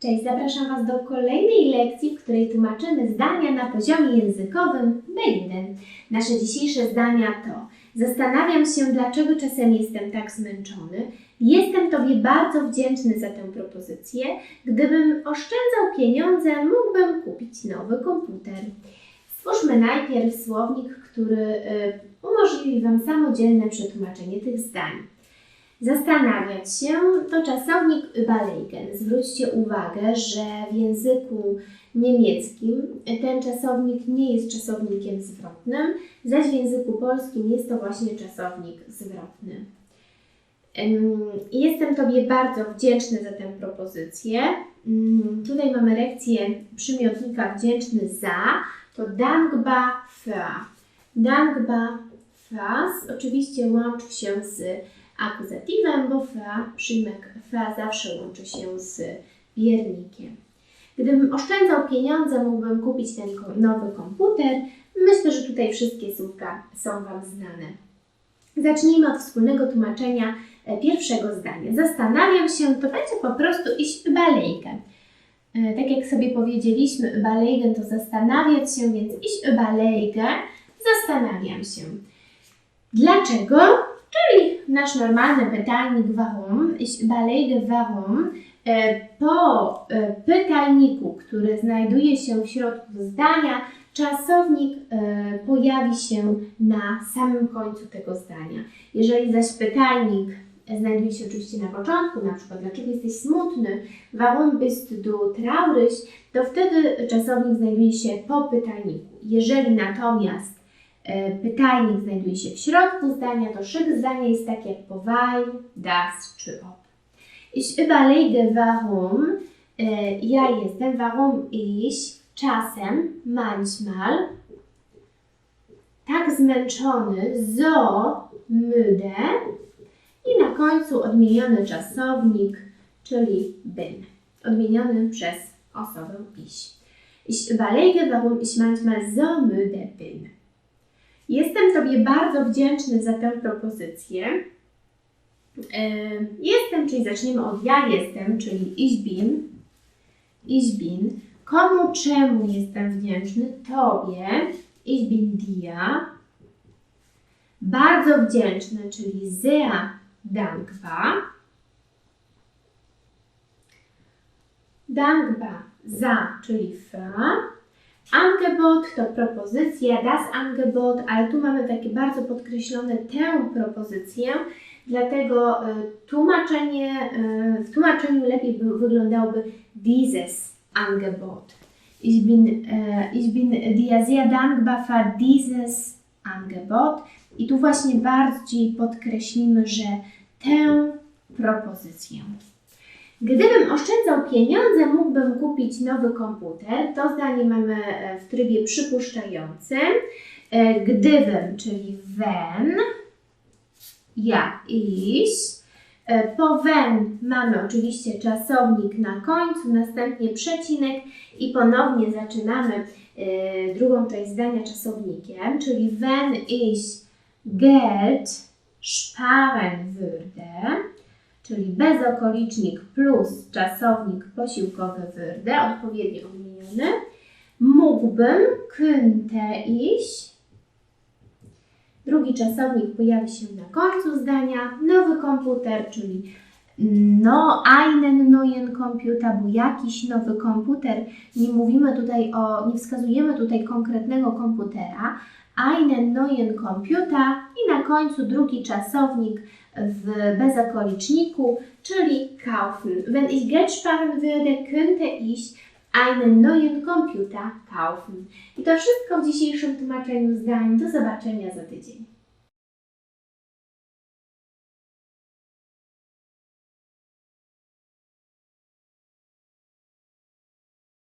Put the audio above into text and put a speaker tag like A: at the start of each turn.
A: Cześć, zapraszam Was do kolejnej lekcji, w której tłumaczymy zdania na poziomie językowym B1. Nasze dzisiejsze zdania to Zastanawiam się, dlaczego czasem jestem tak zmęczony. Jestem Tobie bardzo wdzięczny za tę propozycję. Gdybym oszczędzał pieniądze, mógłbym kupić nowy komputer. Stwórzmy najpierw słownik, który y, umożliwi Wam samodzielne przetłumaczenie tych zdań. Zastanawiać się to czasownik überlegen. Zwróćcie uwagę, że w języku niemieckim ten czasownik nie jest czasownikiem zwrotnym, zaś w języku polskim jest to właśnie czasownik zwrotny. Jestem Tobie bardzo wdzięczny za tę propozycję. Ym, Tutaj mamy lekcję przymiotnika wdzięczny za, to dankbar für. Dankbar fürs oczywiście łączy się z akuzatywem, bo für, przyjmek für zawsze łączy się z wiernikiem. Gdybym oszczędzał pieniądze, mógłbym kupić ten nowy komputer. Myślę, że tutaj wszystkie słówka są Wam znane. Zacznijmy od wspólnego tłumaczenia e, pierwszego zdania. Zastanawiam się, to będzie po prostu iść überlegen. E, Tak jak sobie powiedzieliśmy, überlegen to zastanawiać się, więc iść überlegen, zastanawiam się. Dlaczego? Nasz normalny pytajnik warum, ich überlege warum, e, po e, pytajniku, który znajduje się w środku zdania, czasownik e, pojawi się na samym końcu tego zdania. Jeżeli zaś pytajnik znajduje się oczywiście na początku, na przykład dlaczego jesteś smutny, warum bist du traurig, to wtedy czasownik znajduje się po pytajniku. Jeżeli natomiast pytajnik znajduje się w środku zdania, to szyk zdania jest tak jak po das czy ob. Ich überlege, warum e, ja jestem, warum ich czasem, manchmal tak zmęczony, so müde i na końcu odmieniony czasownik, czyli bin, odmieniony przez osobę ich. Ich überlege, warum ich manchmal so müde bin. Jestem Tobie bardzo wdzięczny za tę propozycję. E, Jestem, czyli zaczniemy od ja jestem, czyli ich bin. Ich bin. Komu, czemu jestem wdzięczny? Tobie. Ich bin dir. Bardzo wdzięczny, czyli sehr dankbar. Dankbar za, czyli für. Angebot to propozycja, das Angebot, ale tu mamy takie bardzo podkreślone tę propozycję, dlatego y, tłumaczenie, y, w tłumaczeniu lepiej by wyglądałoby dieses Angebot. Ich bin, e, ich bin dir sehr dankbar für dieses Angebot. I tu właśnie bardziej podkreślimy, że tę propozycję. Gdybym oszczędzał pieniądze, mógłbym kupić nowy komputer. To zdanie mamy e, w trybie przypuszczającym. E, Gdybym, czyli when, ja, iść. E, Po when mamy oczywiście czasownik na końcu, następnie przecinek i ponownie zaczynamy drugą część zdania czasownikiem, czyli wenn ich Geld sparen würde, czyli bezokolicznik plus czasownik posiłkowy würde, odpowiednio odmieniony, mógłbym, könnte ich, drugi czasownik pojawi się na końcu zdania, nowy komputer, czyli no, einen neuen Computer, bo jakiś nowy komputer, nie mówimy tutaj o, nie wskazujemy tutaj konkretnego komputera, einen neuen Computer i na końcu drugi czasownik w bezokoliczniku, czyli kaufen. Wenn ich Geld sparen würde, könnte ich einen neuen Computer kaufen. I to wszystko w dzisiejszym tłumaczeniu zdań. Do zobaczenia za tydzień.